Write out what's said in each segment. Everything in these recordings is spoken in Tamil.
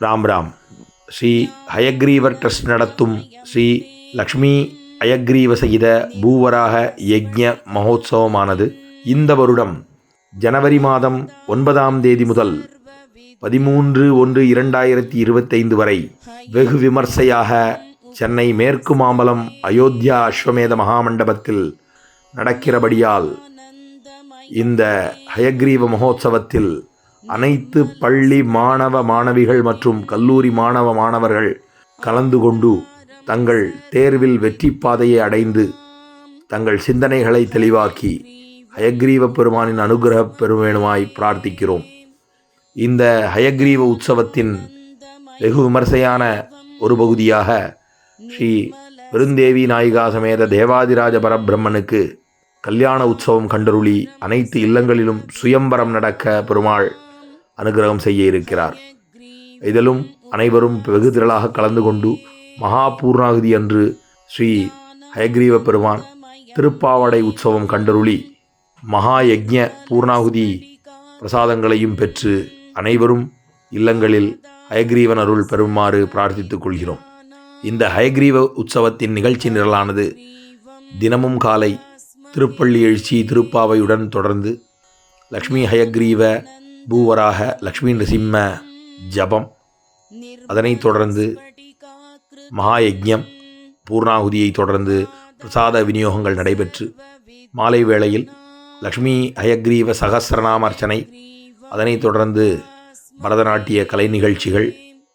ராம் ராம். ஸ்ரீ ஹயக்ரீவர் ட்ரஸ்ட் நடத்தும் ஸ்ரீ லக்ஷ்மி அயக்ரீவ சகித பூவராக யஜ்ய மகோத்சவமானது இந்த வருடம் ஜனவரி மாதம் ஒன்பதாம் தேதி முதல் பதிமூன்று ஒன்று இரண்டாயிரத்தி இருபத்தைந்து வரை வெகு விமர்சையாக சென்னை மேற்கு மாம்பலம் அயோத்தியா அஸ்வமேத மகாமண்டபத்தில் நடக்கிறபடியால் இந்த ஹயக்ரீவ மகோத்சவத்தில் அனைத்து பள்ளி மாணவ மாணவிகள் மற்றும் கல்லூரி மாணவ மாணவர்கள் கலந்து கொண்டு தங்கள் தேர்வில் வெற்றி பாதையை அடைந்து தங்கள் சிந்தனைகளை தெளிவாக்கி ஹயக்ரீவ பெருமானின் அனுகிரக பெருமேனுமாய் பிரார்த்திக்கிறோம். இந்த ஹயக்ரீவ உற்சவத்தின் வெகு விமர்சையான ஒரு பகுதியாக ஸ்ரீ பெருந்தேவி நாயிகா சமேத தேவாதிராஜ பரபிரம்மனுக்கு கல்யாண உற்சவம் கண்டருளி அனைத்து இல்லங்களிலும் சுயம்பரம் நடக்க பெருமாள் அனுகிரகம் செய்ய இருக்கிறார். இதிலும் அனைவரும் வெகு திரளாக கலந்து கொண்டு மகா பூர்ணாகுதி அன்று ஸ்ரீ ஹயக்ரீவ பெருமான் திருப்பாவடை உற்சவம் கண்டருளி மகா யஜ்ய பூர்ணாகுதி பிரசாதங்களையும் பெற்று அனைவரும் இல்லங்களில் ஹயக்ரீவன் அருள் பெறுமாறு பிரார்த்தித்துக் கொள்கிறோம். இந்த ஹயக்ரீவ உற்சவத்தின் நிகழ்ச்சி நிரலானது தினமும் காலை திருப்பள்ளி எழுச்சி திருப்பாவையுடன் தொடர்ந்து லக்ஷ்மி ஹயக்ரீவ பூவராக லக்ஷ்மி நரசிம்ம ஜபம். அதனைத் தொடர்ந்து மகாயஜம் பூர்ணாகுதியை தொடர்ந்து பிரசாத விநியோகங்கள் நடைபெற்று மாலை வேளையில் லக்ஷ்மி ஹயக்ரீவ சகசிரநாமர்ச்சனை அதனைத் தொடர்ந்து பரதநாட்டிய கலை நிகழ்ச்சிகள்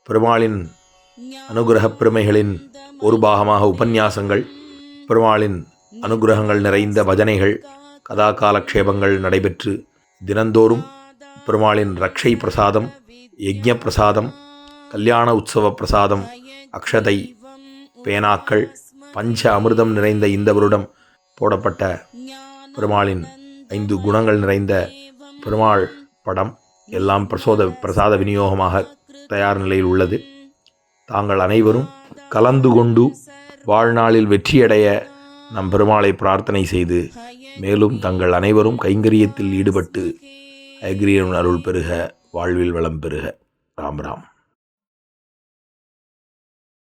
பெருமாளின் அனுகிரகப் பெருமைகளின் ஒரு பாகமாக உபன்யாசங்கள் பெருமாளின் அனுகிரகங்கள் நிறைந்த பஜனைகள் கதா காலக்ஷேபங்கள் நடைபெற்று தினந்தோறும் பெருமாளின் ரக்ஷை பிரசாதம் யஜ்ய பிரசாதம் கல்யாண உற்சவ பிரசாதம் அக்ஷதை பேனாக்கள் பஞ்ச அமிர்தம் நிறைந்த இந்த வருடம் போடப்பட்ட பெருமாளின் ஐந்து குணங்கள் நிறைந்த பெருமாள் படம் எல்லாம் பிரசோத பிரசாத விநியோகமாக தயார் நிலையில் உள்ளது. தாங்கள் அனைவரும் கலந்து கொண்டு வாழ்நாளில் வெற்றியடைய நம் பெருமாளை பிரார்த்தனை செய்து மேலும் தங்கள் அனைவரும் கைங்கரியத்தில் ஈடுபட்டு அக்ரியன் அருள் பெருக வாழ்வில் வளம் பெருக. ராம் ராம்.